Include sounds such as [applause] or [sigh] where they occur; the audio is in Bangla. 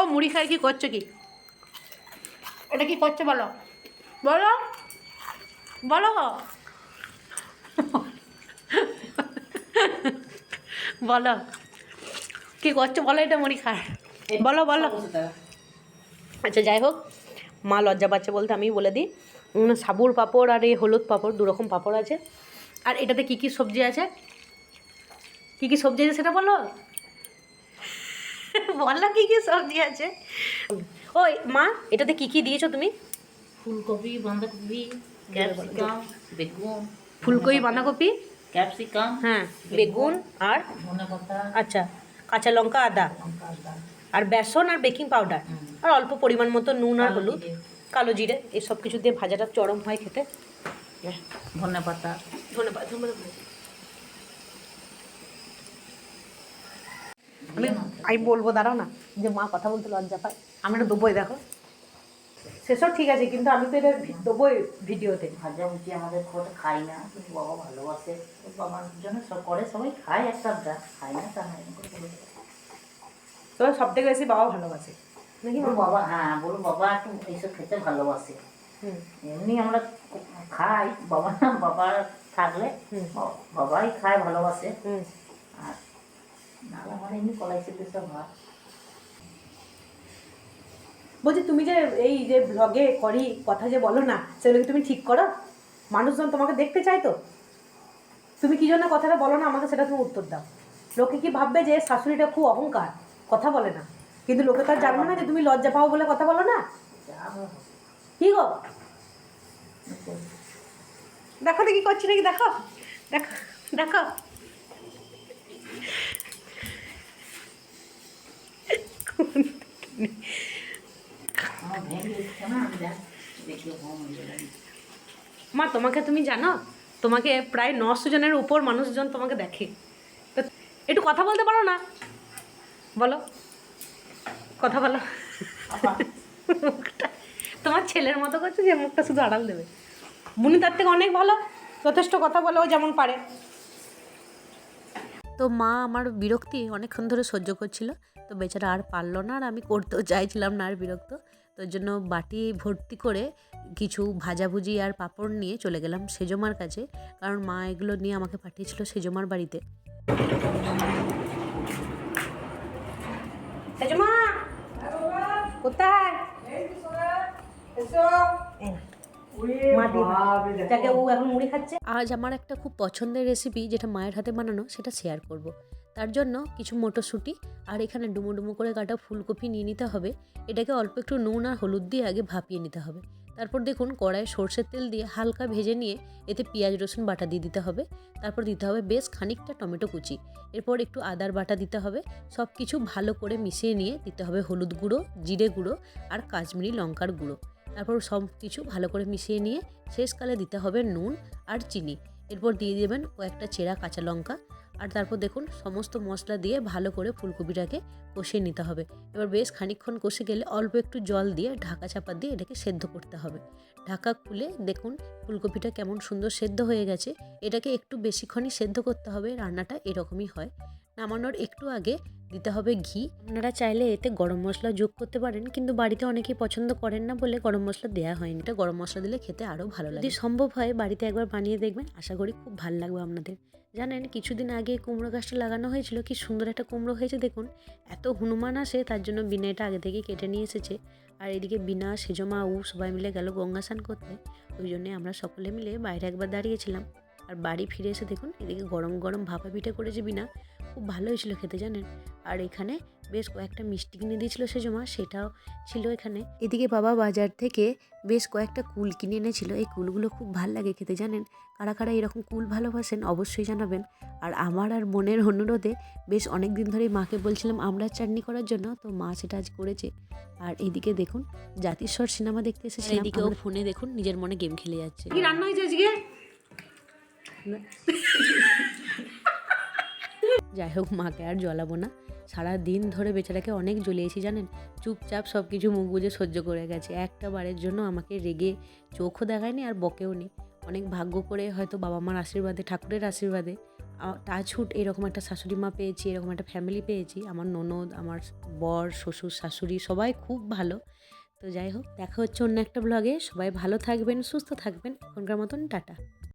ও মুড়ি খাই কি করছ কি? ওটা কি করছ বলো? বলো। বলো। বলো। কি করছ? বলো এটা মুড়ি খায়। বলো বলো। আচ্ছা যাই হোক। মা লজ্জা পাচ্ছে বলতে আমি বলে দিই। সাবুর পাঁপড় আর এই হলুদ পাঁপড় দু রকম পাঁপড় আছে। আর এটাতে কী কী সবজি আছে? কী কী সবজি আছে সেটা বলো? বলো কী কী সবজি আছে ওই মা এটাতে কী কী দিয়েছ তুমি? ফুলকপি বাঁধাকপি ক্যাপসিকাম বেগুন ফুলকপি বাঁধাকপি? ক্যাপসিকাম হ্যাঁ বেগুন আর আচ্ছা কাঁচা লঙ্কা আদা। আর বেসন আর বেকিং পাউডার। আর অল্প পরিমাণ মতো নুন আর হলুদ কালো জিরে এই সব কিছু দিয়ে ভাজাটা চরম হয় খেতে। ধনে পাতা ধন্যবাদ ধন্যবাদ আমি বলব দাঁড়াও না। যে মা কথা বলতে লজ্জা পায়। আমি এটা দেবোই দেখো। সেসব ঠিক আছে কিন্তু আমি তো এটা দেবোই ভিডিওতে। ভাজা ভুজি আমাদের খুব খাই না কিন্তু বাবা ভালোবাসে। বাবার জন্য সব করে সবাই খায় একটা আধটা খায় না তা নাই। তবে সব থেকে বেশি বাবা ভালোবাসে। নাকি বাবা হ্যাঁ বলো বাবা একটু এইসব খেতে ভালোবাসে। এমনি আমরা খাই বাবা না বাবা থাকলে বাবাই খায় ভালোবাসে। আর এমনি বলছি, তুমি যে এই যে ব্লগে করি, কথা যে বলো না, সেগুলো কি তুমি ঠিক করো? মানুষজন তোমাকে দেখতে চায় তো? তুমি কি জন্য কথাটা বলো না, আমাকে সেটা তুমি উত্তর দাও। লোকে কি ভাববে যে শাশুড়িটা খুব অহংকার? কথা বলে না। কিন্তু লোকে তো আর জানবে না যে তুমি লজ্জা পাও বলে কথা বলো না। কি গো? দেখো দেখি করছি নাকি, দেখো। দেখো দেখো আমার ভেঙে দিচ্ছে না আমি দেখ দেখি হোম হয়ে গেল [laughs] মা, তোমাকে তুমি জানো? তোমাকে প্রায় নশো জনের উপর মানুষজন তোমাকে দেখে। তো একটু কথা বলতে পারো না? বলো। কথা বলো। তোমার ছেলের মতো করছে যে মুখটা শুধু আড়াল দেবে। বুনি তার থেকে অনেক ভালো। যথেষ্ট কথা বলে ও যেমন পারে। তো মা আমার বিরক্তি অনেকক্ষণ ধরে সহ্য করছিল। তো বেচারা আর পারল না আর আমি করতেও চাইছিলাম না আর বিরক্ত। তো জন্য বাটি ভর্তি করে কিছু ভাজাভুজি আর পাঁপড় নিয়ে চলে গেলাম সেজমার কাছে। কারণ মা এগুলো নিয়ে আমাকে পাঠিয়েছিল সেজমার বাড়িতে। কোথায়? আজ আমার একটা খুব পছন্দের রেসিপি যেটা মায়ের হাতে বানানো সেটা শেয়ার করব। তার জন্য কিছু মটরশুঁটি আর এখানে ডুমো ডুমো করে কাটা ফুলকপি নিয়ে নিতে হবে। এটাকে অল্প একটু নুন আর হলুদ দিয়ে আগে ভাপিয়ে নিতে হবে। তারপর দেখুন কড়াইয়ে সর্ষের তেল দিয়ে হালকা ভেজে নিয়ে এতে পেঁয়াজ, রসুন বাটা দিয়ে দিতে হবে। তারপর দিতে হবে বেশ খানিকটা টমেটো কুচি। এরপর একটু আদার বাটা দিতে হবে। সব কিছু ভালো করে মিশিয়ে নিয়ে দিতে হবে হলুদ গুঁড়ো, জিরে গুঁড়ো আর কাশ্মীরি লঙ্কার গুঁড়ো। তারপর সব কিছু ভালো করে মিশিয়ে নিয়ে শেষকালে দিতে হবে নুন আর চিনি। এরপর দিয়ে দেবেন কয়েকটা চেরা কাঁচা লঙ্কা। আর তারপর দেখুন, সমস্ত মশলা দিয়ে ভালো করে ফুলকপিটাকে কষিয়ে নিতে হবে। এবার বেশ খানিকক্ষণ কষে গেলে অল্প একটু জল দিয়ে ঢাকা চাপা দিয়ে এটাকে সেদ্ধ করতে হবে। ঢাকা খুলে দেখুন ফুলকপিটা কেমন সুন্দর সেদ্ধ হয়ে গেছে। এটাকে একটু বেশিক্ষণই সেদ্ধ করতে হবে, রান্নাটা এরকমই হয়। নামানোর একটু আগে দিতে হবে ঘি। আপনারা চাইলে এতে গরম মশলা যোগ করতে পারেন, কিন্তু বাড়িতে অনেকেই পছন্দ করেন না বলে গরম মশলা দেওয়া হয়নি। এটা গরম মশলা দিলে খেতে আরও ভালো লাগে। যদি সম্ভব হয়, বাড়িতে একবার বানিয়ে দেখবেন। আশা করি খুব ভালো লাগবে আপনাদের। জানেন, কিছুদিন আগে কুমড়ো গাছটা লাগানো হয়েছিল। কি সুন্দর একটা কুমড়ো হয়েছে, দেখুন। এত হনুমান আসে, তার জন্য বিনা এটা আগে থেকে কেটে নিয়ে এসেছে। আর এদিকে বিনা, সেজমা উ সবাই মিলে গেল গঙ্গা স্নান করতে। ওই জন্যে আমরা সকলে মিলে বাইরে একবার দাঁড়িয়েছিলাম। আর বাড়ি ফিরে এসে দেখুন, এদিকে গরম গরম ভাপা পিঠে করেছে বিনা। খুব ভালো হয়েছিল খেতে জানেন? আর এখানে বেশ কয়েকটা মিষ্টি কিনে দিয়েছিল সেজমা সেটাও ছিল এখানে। এদিকে বাবা বাজার থেকে বেশ কয়েকটা কুল কিনে এনেছিল। এই কুলগুলো খুব ভালো লাগে খেতে জানেন? কারা কারা এরকম কুল ভালোবাসেন অবশ্যই জানাবেন। আর আমার আর মনের অনুরোধে বেশ অনেক দিন ধরেই মাকে বলছিলাম আমরা চাটনি করার জন্য। তো মা সেটা আজ করেছে। আর এদিকে দেখুন জাতিস্বর সিনেমা দেখতে এসেছে। এদিকেও ফোনে দেখুন নিজের মনে গেম খেলে যাচ্ছে। কি রান্না হয়েছে আজকে? যাই হোক, মাকে আর জ্বলাবো না। সারা দিন ধরে বেচারাকে অনেক জ্বলিয়েছি, জানেন? চুপচাপ সব কিছু মুখ বুঝে সহ্য করে গেছে। একটা বারের জন্য আমাকে রেগে চোখও দেখায়নি আর বকেও নি। অনেক ভাগ্য করে হয়তো বাবা মার আশীর্বাদে, ঠাকুরের আশীর্বাদে টাচহুট এরকম একটা শাশুড়ি মা পেয়েছি, এরকম একটা ফ্যামিলি পেয়েছি। আমার ননদ, আমার বর, শ্বশুর, শাশুড়ি সবাই খুব ভালো। তো যাই হোক, দেখা হচ্ছে অন্য একটা ব্লগে সবাই ভালো থাকবেন, সুস্থ থাকবেন। এখনকার মতন টাটা।